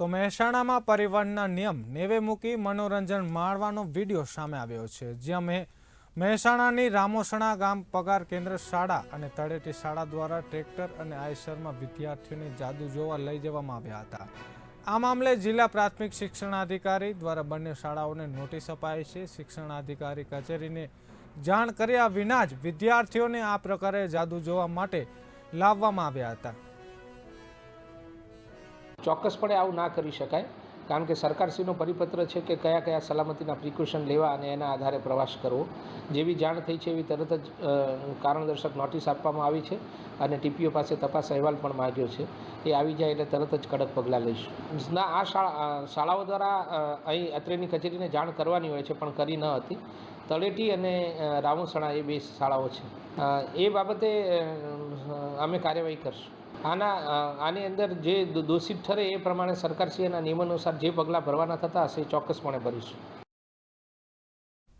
તો મહેસાણામાં પરિવહનના નિયમ નેવે મૂકી મનોરંજન માણવાનો વીડિયો સામે આવ્યો છે, જ્યાં મેં મહેસાણાની રામોસણા ગામ પગાર કેન્દ્ર શાળા અને તળેટી શાળા દ્વારા ટ્રેક્ટર અને આયસરમાં વિદ્યાર્થીઓને જાદુ જોવા લઈ જવામાં આવ્યા હતા. આ મામલે જિલ્લા પ્રાથમિક શિક્ષણાધિકારી દ્વારા બંને શાળાઓને નોટિસ અપાઈ છે. શિક્ષણાધિકારી કચેરીને જાણ કર્યા વિના જ વિદ્યાર્થીઓને આ પ્રકારે જાદુ જોવા માટે લાવવામાં આવ્યા હતા. ચોક્કસપણે આવું ના કરી શકાય. કારણ કે સરકારશ્રીનો પરિપત્ર છે કે કયા કયા સલામતીના પ્રિકોશન લેવા અને એના આધારે પ્રવાસ કરવો. જેવી જાણ થઈ છે એવી તરત જ કારણદર્શક નોટિસ આપવામાં આવી છે અને ટીપીઓ પાસે તપાસ અહેવાલ પણ માગ્યો છે. એ આવી જાય એટલે તરત જ કડક પગલાં લઈશું. ના, આ શાળા શાળાઓ દ્વારા અહીં અત્રેની કચેરીને જાણ કરવાની હોય છે પણ કરી ન હતી. તળેટી અને રાવણસણા એ બે શાળાઓ છે. એ બાબતે અમે કાર્યવાહી કરશું. આના આની અંદર જે દોષિત ઠરે એ પ્રમાણે સરકારશ્રીના નિયમાનુસાર જે પગલાં ભરવાના થતા હશે એ ચોક્કસપણે ભરીશું.